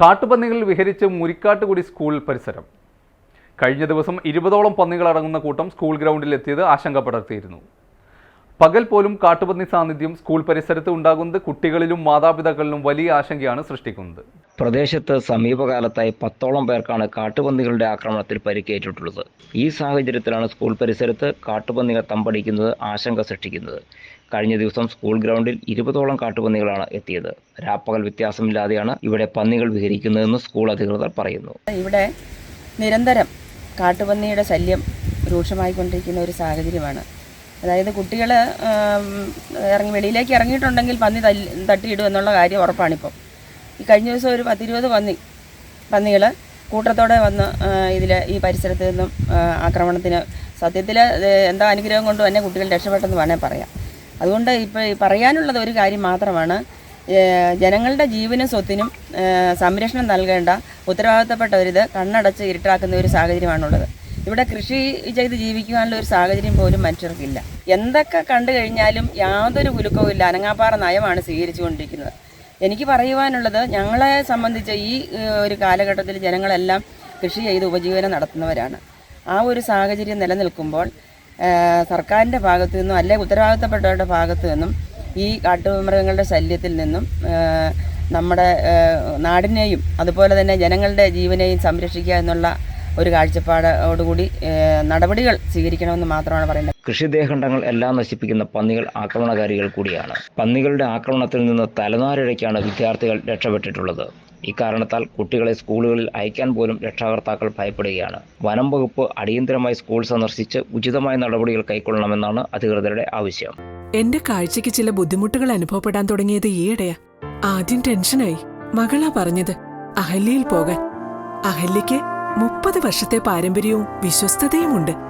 കാട്ടുപന്നികൾ വിഹരിച്ച് Murikkattukudy school പരിസരം. കഴിഞ്ഞ ദിവസം ഇരുപതോളം പന്നികൾ അടങ്ങുന്ന കൂട്ടം സ്കൂൾ ഗ്രൗണ്ടിൽ എത്തിയത് ആശങ്ക പടർത്തിയിരുന്നു പകൽ പോലും കാട്ടുപന്നി സാന്നിധ്യം സ്കൂൾ പരിസരത്ത് ഉണ്ടാകുന്നത് കുട്ടികളിലും മാതാപിതാക്കളിലും വലിയ ആശങ്കയാണ് സൃഷ്ടിക്കുന്നത്. പ്രദേശത്ത് സമീപകാലത്തായി പത്തോളം പേർക്കാണ് കാട്ടുപന്നികളുടെ ആക്രമണത്തിൽ പരിക്കേറ്റിട്ടുള്ളത്. ഈ സാഹചര്യത്തിലാണ് സ്കൂൾ പരിസരത്ത് കാട്ടുപന്നികൾ തമ്പടിക്കുന്നത് ആശങ്ക സൃഷ്ടിക്കുന്നത്. കഴിഞ്ഞ ദിവസം സ്കൂൾ ഗ്രൗണ്ടിൽ ഇരുപതോളം കാട്ടുപന്നികളാണ് എത്തിയത്. രാപ്പകൽ വ്യത്യാസമില്ലാതെയാണ് ഇവിടെ പന്നികൾ വിഹരിക്കുന്നതെന്ന് സ്കൂൾ അധികൃതർ പറയുന്നു. ഇവിടെ നിരന്തരം കാട്ടുപന്നിയുടെ ശല്യം രൂക്ഷമായിക്കൊണ്ടിരിക്കുന്ന ഒരു സാഹചര്യമാണ്. അതായത് കുട്ടികൾ ഇറങ്ങി വെളിയിലേക്ക് ഇറങ്ങിയിട്ടുണ്ടെങ്കിൽ പന്നി തല്ലി തട്ടിയിടും എന്നുള്ള കാര്യം ഉറപ്പാണിപ്പോൾ ഈ കഴിഞ്ഞ ദിവസം ഒരു പത്തിരുപത് പന്നി പന്നികൾ കൂട്ടത്തോടെ വന്ന് ഇതിൽ ഈ പരിസരത്ത് നിന്നും ആക്രമണത്തിന് സത്യത്തിൽ എന്താ അനുഗ്രഹം കൊണ്ട് തന്നെ കുട്ടികൾ രക്ഷപ്പെട്ടെന്ന് വേണേൽ പറയാം. അതുകൊണ്ട് ഇപ്പോൾ പറയാനുള്ളത് ഒരു കാര്യം മാത്രമാണ് ജനങ്ങളുടെ ജീവനും സ്വത്തിനും സംരക്ഷണം നൽകേണ്ട ഉത്തരവാദിത്തപ്പെട്ടവരിത് കണ്ണടച്ച് ഇരുട്ടാക്കുന്ന ഒരു സാഹചര്യമാണുള്ളത്. ഇവിടെ കൃഷി ചെയ്ത് ജീവിക്കാനുള്ള ഒരു സാഹചര്യം പോലും മനുഷ്യർക്കില്ല എന്തൊക്കെ കണ്ടു കഴിഞ്ഞാലും യാതൊരു കുലുക്കവും ഇല്ല. അനങ്ങാപ്പാറ നയമാണ് സ്വീകരിച്ചുകൊണ്ടിരിക്കുന്നത്. എനിക്ക് പറയുവാനുള്ളത് ഞങ്ങളെ സംബന്ധിച്ച് ഈ ഒരു കാലഘട്ടത്തിൽ ജനങ്ങളെല്ലാം കൃഷി ചെയ്ത് ഉപജീവനം നടത്തുന്നവരാണ്. ആ ഒരു സാഹചര്യം നിലനിൽക്കുമ്പോൾ സർക്കാരിന്റെ ഭാഗത്തു നിന്നും അല്ലെങ്കിൽ ഉത്തരവാദിത്തപ്പെട്ടവരുടെ ഭാഗത്തു നിന്നും ഈ കാട്ടുമൃഗങ്ങളുടെ ശല്യത്തിൽ നിന്നും നമ്മുടെ നാടിനെയും അതുപോലെ തന്നെ ജനങ്ങളുടെ ജീവനെയും സംരക്ഷിക്കുക എന്നുള്ള ഒരു കാഴ്ചപ്പാടോടുകൂടി നടപടികൾ സ്വീകരിക്കണമെന്ന് മാത്രമാണ് പറയുന്നത്. കൃഷിദേഹണ്ഡങ്ങൾ എല്ലാം നശിപ്പിക്കുന്ന പന്നികൾ ആക്രമണകാരികൾ കൂടിയാണ്. പന്നികളുടെ ആക്രമണത്തിൽ നിന്ന് തലനാരിഴയ്ക്കാണ് വിദ്യാർത്ഥികൾ രക്ഷപ്പെട്ടിട്ടുള്ളത്. ഇക്കാരണത്താൽ കുട്ടികളെ സ്കൂളുകളിൽ അയക്കാൻ പോലും രക്ഷാകർത്താക്കൾ ഭയപ്പെടുകയാണ്. വനം വകുപ്പ് അടിയന്തരമായി സ്കൂൾ സന്ദർശിച്ച് ഉചിതമായ നടപടികൾ കൈക്കൊള്ളണമെന്നാണ് അധികൃതരുടെ ആവശ്യം. എന്റെ കാഴ്ചയ്ക്ക് ചില ബുദ്ധിമുട്ടുകൾ അനുഭവപ്പെടാൻ തുടങ്ങിയത് ഈയിടെയാ. ആദ്യം ടെൻഷനായി. മകളാ പറഞ്ഞത് അഹല്യയിൽ പോകാൻ. അഹല്യയ്ക്ക് മുപ്പത് വർഷത്തെ പാരമ്പര്യവും വിശ്വസ്തതയുമുണ്ട്.